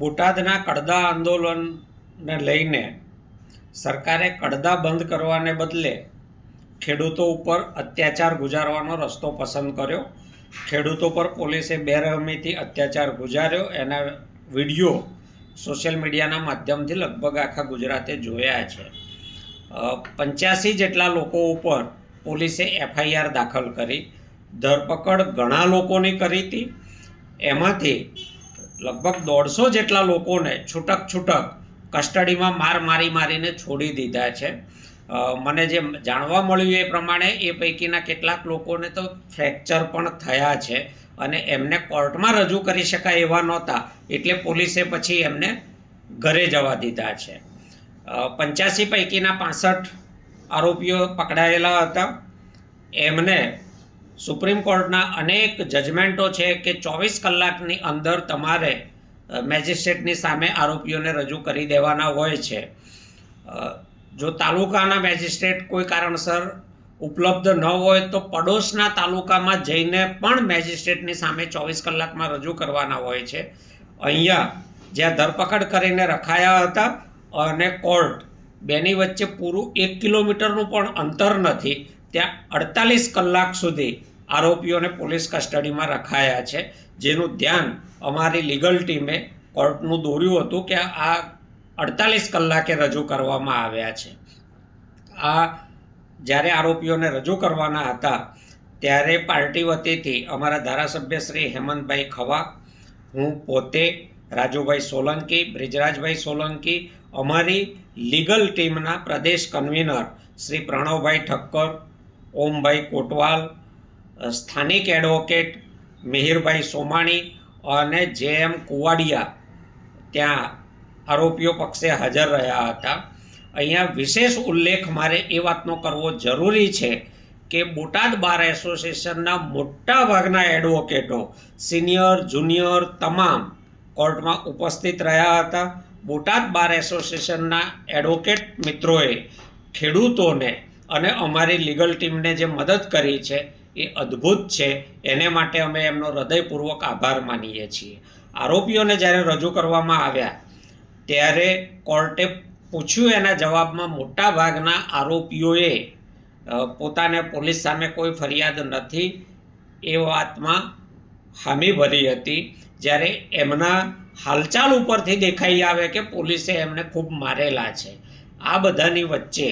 બોટાદના કડદા આંદોલનને લઈને સરકારે કડદા બંધ કરવાને બદલે ખેડૂતો ઉપર અત્યાચાર ગુજારવાનો રસ્તો પસંદ કર્યો. ખેડૂતો પર પોલીસે બેરહમીથી અત્યાચાર ગુજાર્યો. એના વીડિયો સોશિયલ મીડિયાના માધ્યમથી લગભગ આખા ગુજરાતે જોયા છે. પંચ્યાસી જેટલા લોકો ઉપર પોલીસે એફઆઈઆર દાખલ કરી. ધરપકડ ઘણા લોકોની કરી હતી. એમાંથી લગભગ દોઢસો જેટલા લોકોને છૂટક છૂટક કસ્ટડીમાં માર મારી મારીને છોડી દીધા છે. મને જે જાણવા મળ્યું એ પ્રમાણે એ પૈકીના કેટલાક લોકોને તો ફ્રેક્ચર પણ થયા છે અને એમને કોર્ટમાં રજૂ કરી શકાય એવા નહોતા, એટલે પોલીસે પછી એમને ઘરે જવા દીધા છે. પંચ્યાસી પૈકીના પાસઠ આરોપીઓ પકડાયેલા હતા. એમને સુપ્રીમ કોર્ટના અનેક જજમેન્ટો છે કે ચોવીસ કલાકની અંદર તમારે મેજિસ્ટ્રેટની સામે આરોપીઓને રજૂ કરી દેવાના હોય છે. જો તાલુકાના મેજિસ્ટ્રેટ કોઈ કારણસર ઉપલબ્ધ ન હોય તો પડોશના તાલુકામાં જઈને પણ મેજિસ્ટ્રેટની સામે ચોવીસ કલાકમાં રજૂ કરવાના હોય છે. અહીંયા જ્યાં ધરપકડ કરીને રખાયા હતા અને કોર્ટ બેની વચ્ચે પૂરું એક કિલોમીટરનું પણ અંતર નથી, ત્યાં અડતાલીસ કલાક સુધી આરોપીઓને પોલીસ કસ્ટડીમાં રખાયા છે, જેનું ધ્યાન અમારી લીગલ ટીમે કોર્ટનું દોર્યું હતું કે આ અડતાલીસ કલાકે રજૂ કરવામાં આવ્યા છે. આ જ્યારે આરોપીઓને રજૂ કરવાના હતા, ત્યારે પાર્ટી વતીથી અમારા ધારાસભ્ય શ્રી હેમંતભાઈ ખવા, હું પોતે, રાજુભાઈ સોલંકી, બ્રિજરાજભાઈ સોલંકી, અમારી લીગલ ટીમના પ્રદેશ કન્વીનર શ્રી પ્રણવભાઈ ઠક્કર, ઓમભાઈ કોટવાલ સ્થાનિક એડવોકેટ મિહિરભાઈ સોમાણી અને જે એમ કુવાડિયા ત્યાં આરોપીઓ પક્ષે હાજર રહ્યા હતા. અહીંયા વિશેષ ઉલ્લેખ મારે એ વાતનો કરવો જરૂરી છે કે બોટાદ બાર એસોસિએશનના મોટા ભાગના એડવોકેટો, સિનિયર, જુનિયર તમામ કોર્ટમાં ઉપસ્થિત રહ્યા હતા. બોટાદ બાર એસોસિએશનના એડવોકેટ મિત્રોએ ખેડૂતોને અને અમારી લીગલ ટીમને જે મદદ કરી છે એ અદ્ભુત છે. એને માટે અમે એમનો હૃદયપૂર્વક આભાર માનીએ છીએ. આરોપીઓને જ્યારે રજૂ કરવામાં આવ્યા, ત્યારે કોર્ટે પૂછ્યું એના જવાબમાં મોટા ભાગના આરોપીઓએ પોતાને પોલીસ સામે કોઈ ફરિયાદ નથી. એ વાતમાં હામી ભરી હતી. જ્યારે એમના હાલચાલ ઉપરથી દેખાઈ આવે કે પોલીસે એમને ખૂબ મારેલા છે. આ બધાની વચ્ચે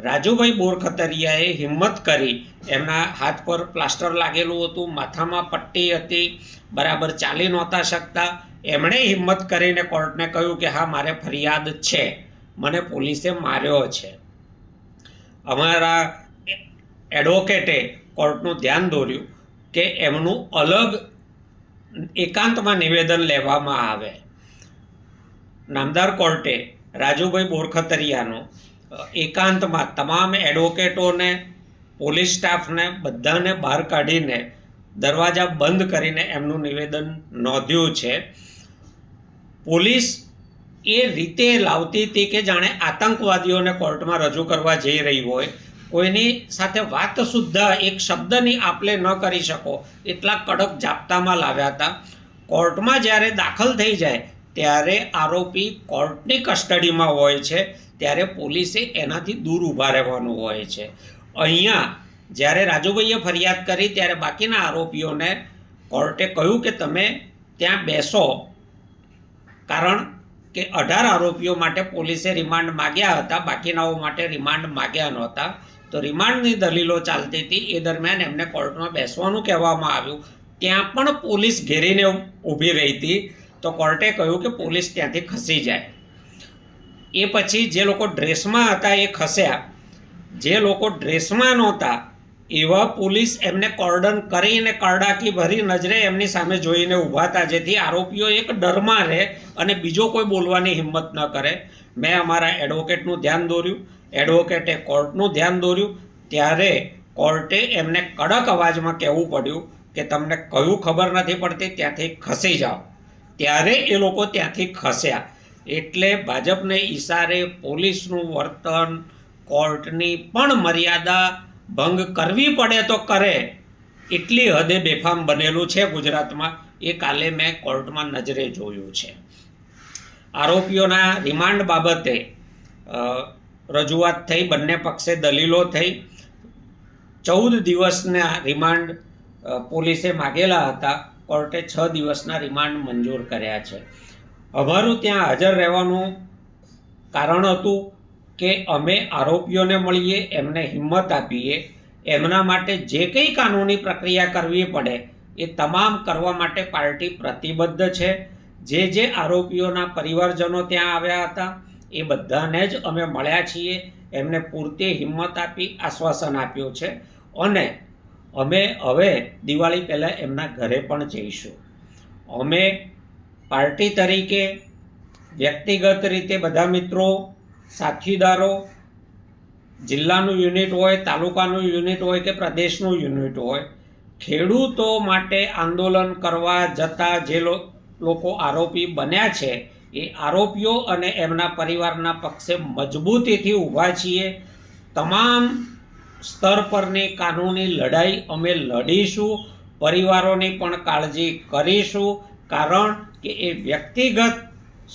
રાજુભાઈ બોરખતરિયાએ હિંમત કરી. એમના હાથ પર પ્લાસ્ટર લાગેલું હતું. માથામાં પટ્ટી હતી. બરાબર ચાલી નહોતા શકતા. એમણે હિંમત કરીને કોર્ટને કહ્યું કે હા, મારે ફરિયાદ છે. મને પોલીસે માર્યો છે. અમારા એડવોકેટે કોર્ટનું ધ્યાન દોર્યું કે એમનું અલગ એકાંતમાં નિવેદન લેવામાં આવે. નામદાર કોર્ટે રાજુભાઈ બોરખતરિયાનો એકાંતમાં તમામ એડવોકેટોને, પોલીસ સ્ટાફને, બધાને બહાર કાઢીને દરવાજા બંધ કરીને એમનું નિવેદન નોંધ્યું છે. પોલીસ એ રીતે લાવતી હતી કે જાણે આતંકવાદીઓને કોર્ટમાં રજૂ કરવા જઈ રહી હોય. કોઈની સાથે વાત સુદ્ધા એક શબ્દની આપલે ન કરી શકો એટલા કડક જાપ્તામાં લાવ્યા હતા. કોર્ટમાં જ્યારે દાખલ થઈ જાય ત્યારે આરોપી કોર્ટની કસ્ટડીમાં હોય છે, ત્યારે પોલીસે એનાથી દૂર ઊભા રહેવાનું હોય છે. અહીંયા જ્યારે રાજુભાઈએ ફરિયાદ કરી, ત્યારે બાકીના આરોપીઓને કોર્ટે કહ્યું કે તમે ત્યાં બેસો. કારણ કે અઢાર આરોપીઓ માટે પોલીસે રિમાન્ડ માગ્યા હતા, બાકીનાઓ માટે રિમાન્ડ માગ્યા નહોતા. તો રિમાન્ડની દલીલો ચાલતી હતી, એ દરમિયાન એમને કોર્ટમાં બેસવાનું કહેવામાં આવ્યું. ત્યાં પણ પોલીસ ઘેરીને ઊભી રહી હતી. તો કોર્ટે કહ્યું કે પોલીસ ત્યાંથી ખસી જાય. એ પછી જે લોકો ડ્રેસમાં હતા એ ખસ્યા. જે લોકો ડ્રેસમાં નહોતા, એવા પોલીસ એમને કોર્ડન કરીને કરડાકી ભરી નજરે એમની સામે જોઈને ઊભા હતા, જેથી આરોપીઓ એક ડરમાં રહે અને બીજો કોઈ બોલવાની હિંમત ન કરે. મેં અમારા એડવોકેટનું ધ્યાન દોર્યું. એડવોકેટે કોર્ટનું ધ્યાન દોર્યું. ત્યારે કોર્ટે એમને કડક અવાજમાં કહેવું પડ્યું કે તમને કયું ખબર નથી પડતી, ત્યાંથી ખસી જાઓ. ત્યારે એ લોકો ત્યાંથી ખસ્યા. એટલે ભાજપને ઈશારે પોલીસનું વર્તન, કોર્ટની પણ મર્યાદા ભંગ કરવી પડે તો કરે. એટલી હદે બેફામ બનેલું છે ગુજરાતમાં. એ કાલે મેં કોર્ટમાં નજરે જોયું છે. આરોપીઓના રિમાન્ડ બાબતે રજૂઆત થઈ, બંને પક્ષે દલીલો થઈ. ચૌદ દિવસના રિમાન્ડ પોલીસે માગેલા હતા. કોર્ટે છ દિવસના રિમાન્ડ મંજૂર કર્યા છે. અમારું ત્યાં હાજર રહેવાનું કારણ હતું કે અમે આરોપીઓને મળીએ, એમને હિંમત આપીએ, એમના માટે જે કંઈ કાનૂની પ્રક્રિયા કરવી પડે એ તમામ કરવા માટે પાર્ટી પ્રતિબદ્ધ છે. જે જે આરોપીઓના પરિવારજનો ત્યાં આવ્યા હતા, એ બધાને જ અમે મળ્યા છીએ. એમને પૂરતી હિંમત આપી, આશ્વાસન આપ્યું છે. અને અમે હવે દિવાળી પહેલાં એમના ઘરે પણ જઈશું. અમે પાર્ટી તરીકે વ્યક્તિગત રીતે બધા મિત્રો, સાથીદારો, જિલ્લાનું યુનિટ હોય, તાલુકાનું યુનિટ હોય કે પ્રદેશનું યુનિટ હોય, ખેડૂતો માટે આંદોલન કરવા જતા જે લોકો આરોપી બન્યા છે, એ આરોપીઓ અને એમના પરિવારના પક્ષે મજબૂતીથી ઊભા છીએ. તમામ સ્તર પરની કાનૂની લડાઈ અમે લડીશું, પરિવારોની પણ કાળજી કરીશું, કારણ કે એ વ્યક્તિગત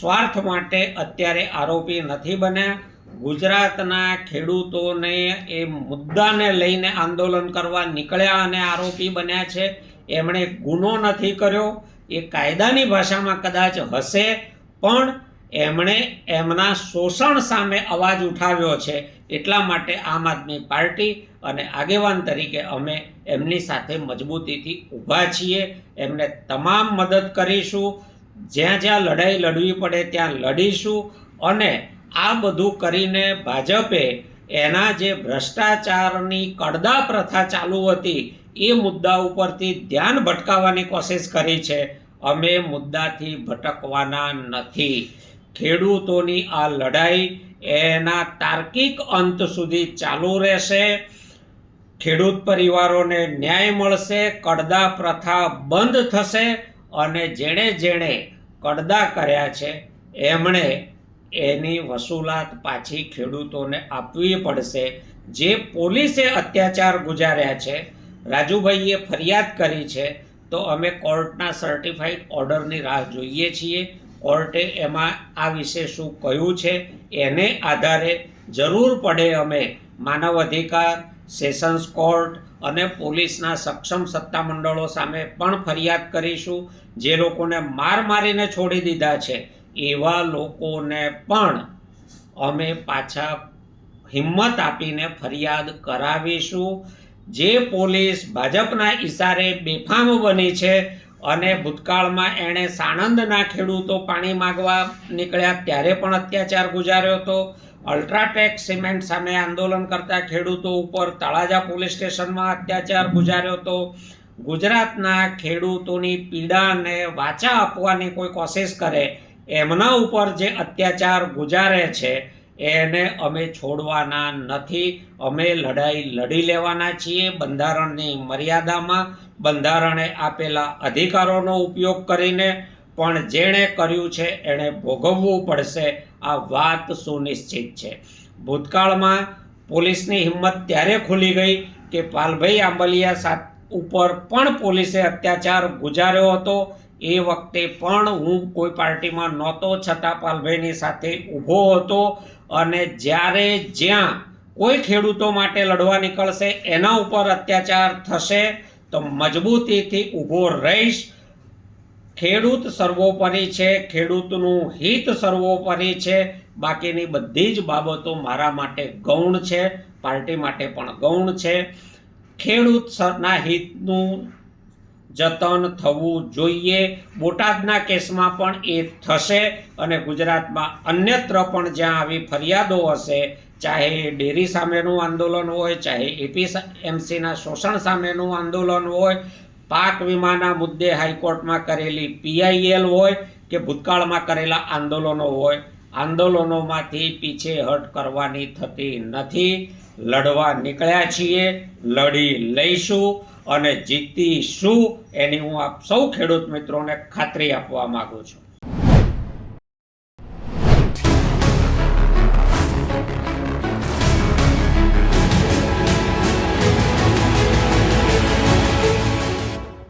સ્વાર્થ માટે અત્યારે આરોપી નથી બન્યા. ગુજરાતના ખેડૂતોને એ મુદ્દાને લઈને આંદોલન કરવા નીકળ્યા અને આરોપી બન્યા છે. એમણે ગુનો નથી કર્યો. એ કાયદાની ભાષામાં કદાચ હશે, પણ એમણે એમના શોષણ સામે અવાજ ઉઠાવ્યો છે એટલા માટે આમ આદમી પાર્ટી અને આગેવાન તરીકે અમે એમની સાથે મજબૂતીથી ઊભા છીએ. એમને તમામ મદદ કરીશું. જ્યાં જ્યાં લડાઈ લડવી પડે ત્યાં લડીશું અને આ બધું કરીને ભાજપે એના જે ભ્રષ્ટાચારની કડદા પ્રથા ચાલુ હતી એ મુદ્દા ઉપરથી ધ્યાન ભટકાવવાની કોશિશ કરી છે. અમે મુદ્દાથી ભટકવાના નથી. ખેડૂતોની આ લડાઈ એના તાર્કિક અંત સુધી ચાલુ રહેશે. ખેડૂત પરિવારોને ન્યાય મળશે, કડદા પ્રથા બંધ થશે અને જેણે જેણે કડદા કર્યા છે, એમણે એની વસૂલાત પાછી ખેડૂતોને આપવી પડશે. જે પોલીસે અત્યાચાર ગુજાર્યા છે, રાજુભાઈએ ફરિયાદ કરી છે, તો અમે કોર્ટના સર્ટિફાઈડ ઓર્ડરની રાહ જોઈએ છીએ. કોર્ટે એમાં આ વિશે શું કહ્યું છે એને આધારે જરૂર પડે અમે માનવ અધિકાર સેશન્સ કોર્ટ અને પોલીસના સક્ષમ સત્તામંડળો સામે પણ ફરિયાદ કરીશું. જે લોકોને માર મારીને છોડી દીધા છે, એવા લોકોને પણ અમે પાછા હિંમત આપીને ફરિયાદ કરાવીશું. જે પોલીસ ભાજપના ઈશારે બેફામ બની છે અને ભૂતકાળમાં એણે સાણંદના ખેડૂતો પાણી માગવા નીકળ્યા ત્યારે પણ અત્યાચાર ગુજાર્યો હતો. અલ્ટ્રાટેક સિમેન્ટ સામે આંદોલન કરતા ખેડૂતો ઉપર તળાજા પોલીસ સ્ટેશનમાં અત્યાચાર ગુજાર્યો હતો. ગુજરાતના ખેડૂતોની પીડાને વાચા આપવાની કોઈ કોશિશ કરે એમના ઉપર જે અત્યાચાર ગુજારે છે એને અમે છોડવાના નથી. અમે લડાઈ લડી લેવાના છીએ. બંધારણની મર્યાદામાં બંધારણે આપેલા અધિકારોનો ઉપયોગ કરીને. પણ જેણે કર્યું છે એણે ભોગવવું પડશે. આ વાત સુનિશ્ચિત છે. ભૂતકાળમાં પોલીસની હિંમત ત્યારે ખુલી ગઈ કે પાલભાઈ આંબલિયા સાત ઉપર પણ પોલીસે અત્યાચાર ગુજાર્યો હતો. એ વખતે પણ હું કોઈ પાર્ટીમાં નહોતો. છતાં પાલભાઈની સાથે ઊભો હતો. અને જ્યારે જ્યાં કોઈ ખેડૂતો માટે લડવા નીકળશે, એના ઉપર અત્યાચાર થશે, તો મજબૂતીથી ઊભો રહીશ. ખેડૂત સર્વોપરી છે, ખેડૂતનું હિત સર્વોપરી છે. બાકીની બધી જ બાબતો મારા માટે ગૌણ છે, પાર્ટી માટે પણ ગૌણ છે. ખેડૂત સરના હિતનું જતન થવું જોઈએ. બોટાદના કેસમાં પણ એ થશે અને ગુજરાતમાં અન્યત્ર પણ જ્યાં આવી ફરિયાદો હશે, ચાહે ડેરી સામેનું આંદોલન હોય, ચાહે એપી એમસીના શોષણ સામેનું આંદોલન હોય, પાક વીમાના મુદ્દે હાઈકોર્ટમાં કરેલી પીઆઈએલ હોય કે ભૂતકાળમાં કરેલા આંદોલનો હોય આંદોલનોમાંથી પીછેહટ કરવાની થતી નથી. લડવા નીકળ્યા છીએ, લડી લઈશું અને જીતીશું એની હું આપ સૌ ખેડૂત મિત્રોને ખાતરી આપવા માગું છું.